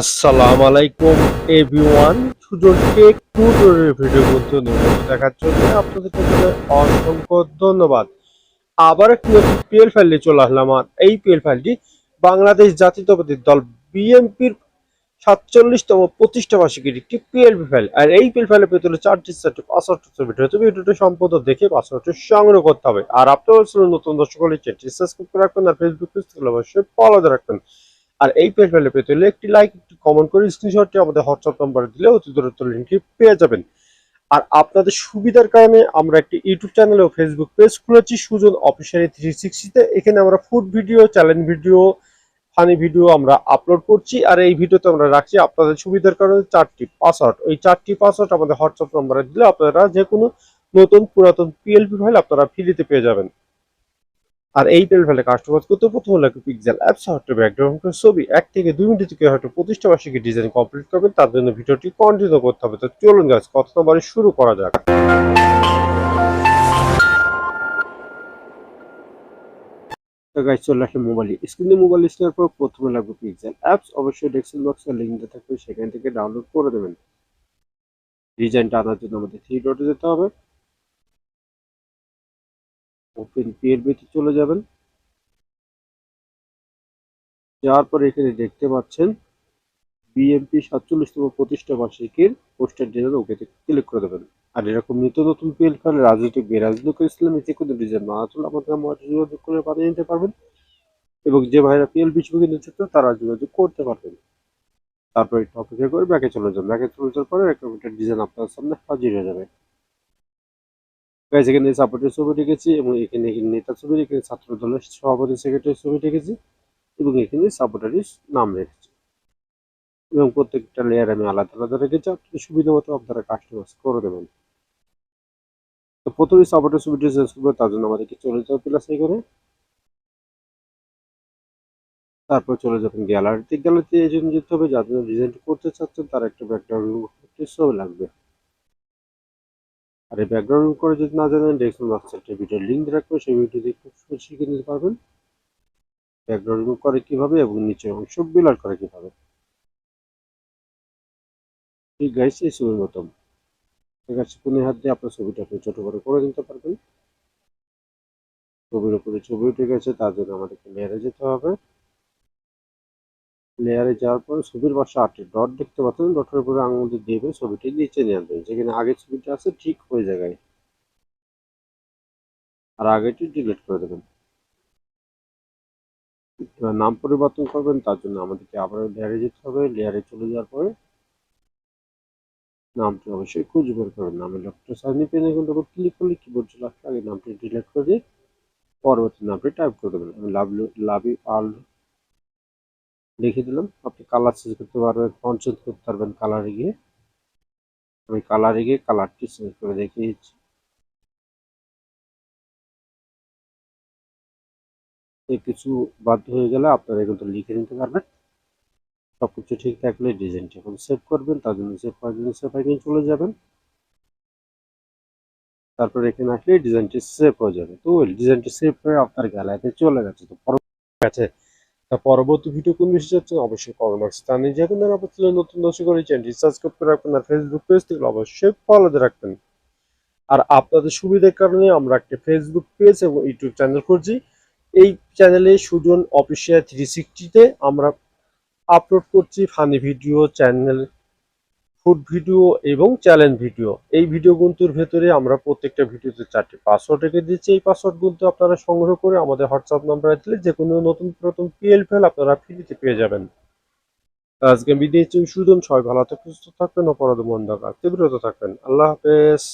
আসসালামু আলাইকুম everyone Sujan take video বলতে নিয়মিত দেখার জন্য আপনাদের অসংখ্য ধন্যবাদ। আবার একটি নতুন পিএল ফাইল নিয়ে চলে আসলাম আর এই পিএল ফাইলটি বাংলাদেশ জাতীয়তাবাদী দল বিএনপির সাতচল্লিশতম প্রতিষ্ঠা বার্ষিকীর একটি পিএলপি ফাইল আর এই পিএল ফাইলে পেতে চারটি চারটি পাসওয়ার্ড ভিডিও হবে ভিডিওটি সম্পদ দেখে পাসওয়ার্ডটি সংগ্রহ করতে হবে। আর আপনারা নতুন দর্শক হলে চ্যানেলটি সাবস্ক্রাইব করে রাখবেন আর ফেসবুক পেজ অবশ্যই ফলো রাখবেন। আর এই পেজ ভ্যালু পেতে হলে একটি লাইক একটি কমেন্ট করে স্ক্রিনশটটি আমাদের হোয়াটসঅ্যাপ নাম্বারে দিলে অতি দ্রুত লিঙ্কটি পেয়ে যাবেন। আর আপনাদের সুবিধার কারণে আমরা একটি ইউটিউব চ্যানেল ও ফেসবুক পেজ খুলেছি, সুজন অফিসিয়ালি থ্রি সিক্সটিতে এখানে আমরা food video challenge video funny video আমরা আপলোড করছি। আর এই ভিডিওতে আমরা রাখছি আপনাদের সুবিধার কারণে চারটি পাসওয়ার্ড ওই চারটি পাসওয়ার্ড আমাদের হোয়াটসঅ্যাপ নাম্বারে দিলে আপনারা যে কোনো নতুন পুরাতন পিএলপি ফাইল আপনারা ফ্রিতে পেয়ে যাবেন। আর এই পেল ফেলে কাস্টমাইজ করতে প্রথম লাগবে পিক্সেল অ্যাপ সফটওয়্যার ব্যাকগ্রাউন্ড ছবি। এক থেকে দুই মিনিট থেকে হয়তো প্রতিষ্ঠা বার্ষিকী ডিজাইন কমপ্লিট করবেন, তার জন্য ভিডিওটি কন্টিনিউ করতে হবে। তো চলুন গাছ কত নম্বরে শুরু করা যাক। মোবাইল স্ক্রিনে মোবাইল পর প্রথমে লাগবে পিক্সেল অ্যাপস অবশ্যই লিঙ্ক থাকবে, সেখান থেকে ডাউনলোড করে দেবেন। ডিজাইনটা আনার জন্য আমাদের থ্রি ডটে যেতে হবে। ওপেন পিএলবিতে চলে যাবেন। যাওয়ার পরে এখানে দেখতে পাচ্ছেন বিএমপি সাতচল্লিশতম প্রতিষ্ঠা বার্ষিকীর পোস্টার ডিজাইন ওকেতে ক্লিক করে দেবেন। আর এরকম নিত্য নতুন পিএল ফাইল রাজনৈতিক বেরাজনৈতিক ইসলামী যে কোনো ডিজাইন না আসলে আমাদের যোগাযোগ করে বানিয়ে নিতে পারবেন। এবং যে ভাইরা পিএল বিচবু কিনতে চাচ্ছে তারা যোগাযোগ করতে পারবেন। তারপর অপেক্ষা করে ব্যাকে চলে যাবেন ব্যাকে চলে যাওয়ার পরে একটা ডিজাইন আপনার সামনে হাজির হয়ে যাবে। গাইজ এখানে সাপোর্টের ছবি রেখেছি এবং এখানে এখানে নেতা ছবি এখানে ছাত্র দলের সভাপতি সেক্রেটারি ছবি রেখেছি এবং এখানে সাপোর্টারের নাম রেখেছি। এবং প্রত্যেকটা লেয়ার আমি আলাদা আলাদা রেখেছি, আপনাদের সুবিধা মতো আপনারা কাস্টমাইজ করে দেবেন। তো প্রথমে সাপোর্টের ছবিটি চেঞ্জ করব, তার জন্য আমাদেরকে চলে যাওয়া প্লাস এখানে তারপর চলে যাবেন গ্যালারিতে গ্যালারিতে এই জন্য যেতে হবে, যার জন্য ডিজাইনটি করতে চাচ্ছেন, তার একটা ব্যাকগ্রাউন্ড ছবি লাগবে। আর এই ব্যাকগ্রাউন্ড করে যদি না জানেন ডেসক্রিপশন বক্সে একটা ভিডিও লিঙ্ক রাখব, সেই ভিডিও দেখে খুব শিখে নিতে পারবেন। ব্যাকগ্রাউন্ড করে কীভাবে এবং নিচের অংশ বিলার করে কীভাবে। ঠিক গাইস এই ছবির মতো। ঠিক আছে, কোন হাত দিয়ে আপনার ছবিটা আপনি ছোট বড় করে নিতে পারবেন। ছবির উপরে ছবি উঠে গেছে, তার জন্য আমাদেরকে লেয়ারে যেতে হবে। লেয়ারে যাওয়ার পর ছবির পাশে আটটি ডট দেখতে পাচ্ছেন, ডটের উপরে আঙুল দিয়ে ছবিটি নিচে নিয়ে আনবেন যেখানে আগে ছবিটা আছে, ঠিক ওই জায়গায়। আর আগেটি ডিলিট করে দেবেন। নাম পরিবর্তন করবেন, তার জন্য আমাদেরকে আবার লেয়ারে যেতে হবে। লেয়ারে চলে যাওয়ার পরে নামটি অবশ্যই খুঁজে বের করবেন। নামে ডক্টর সাইনি পেনে কিন্তু ক্লিক করলে কিবোর্ড চলে আসবে আগে নামটি ডিলিট করে দিয়ে পরবর্তী নামটি টাইপ করে দেবেন। আমি লাভ লাভ আল লিখে দিলাম। আপনি কালার চেঞ্জ করতে পারবেন ফন্ট চেঞ্জ করতে পারবেন কালারে গিয়ে। আমি কালারে গিয়ে কালারটি চেঞ্জ করে দেখিয়েছি। কিছু বাধ্য হয়ে গেলে আপনারা কিন্তু লিখে নিতে পারবেন। সবকিছু ঠিক থাকলে ডিজাইনটি এখন সেভ করবেন, তার জন্য সেভ করার জন্য সেভ আইকনে চলে যাবেন। তারপর এখানে আসলে ডিজাইনটি সেভ হয়ে যাবে। তো ডিজাইনটি সেভ হয়ে আপনার গ্যালারিতে চলে গেছে। তো পরবর্তী আছে তা পরবর্তী ভিডিও কোন বিষয়ে যাচ্ছে অবশ্যই কমেন্ট বক্সে জানিয়ে যাবেন আর আপনার নতুন দর্শক করে চ্যানেলটি সাবস্ক্রাইব করে রাখবেন আর ফেসবুক পেজ থেকে অবশ্যই ফলো দিয়ে রাখবেন। আর আপনাদের সুবিধার কারণে আমরা একটা ফেসবুক পেজ এবং ইউটিউব চ্যানেল করছি এই চ্যানেলে সুজন অফিসিয়াল থ্রি সিক্সটিতে আমরা আপলোড করছি funny video channel food video এবং চ্যালেঞ্জ ভিডিও এই ভিডিও গুন্তুর ভেতরে আমরা প্রত্যেকটা ভিডিওতে চারটি পাসওয়ার্ড রেখে দিচ্ছি এই পাসওয়ার্ড গুনতে আপনারা সংগ্রহ করে আমাদের হোয়াটসঅ্যাপ নাম্বারে দিলে যে কোনো নতুন নতুন পিএল ফেল আপনারা ফ্রিতে পেয়ে যাবেন। আজকে বিদায় সুদন সবাই ভালো থাকবেন, সুস্থ থাকবেন, অপরাধ মন্দ থাকবেন। আল্লাহ হাফেজ।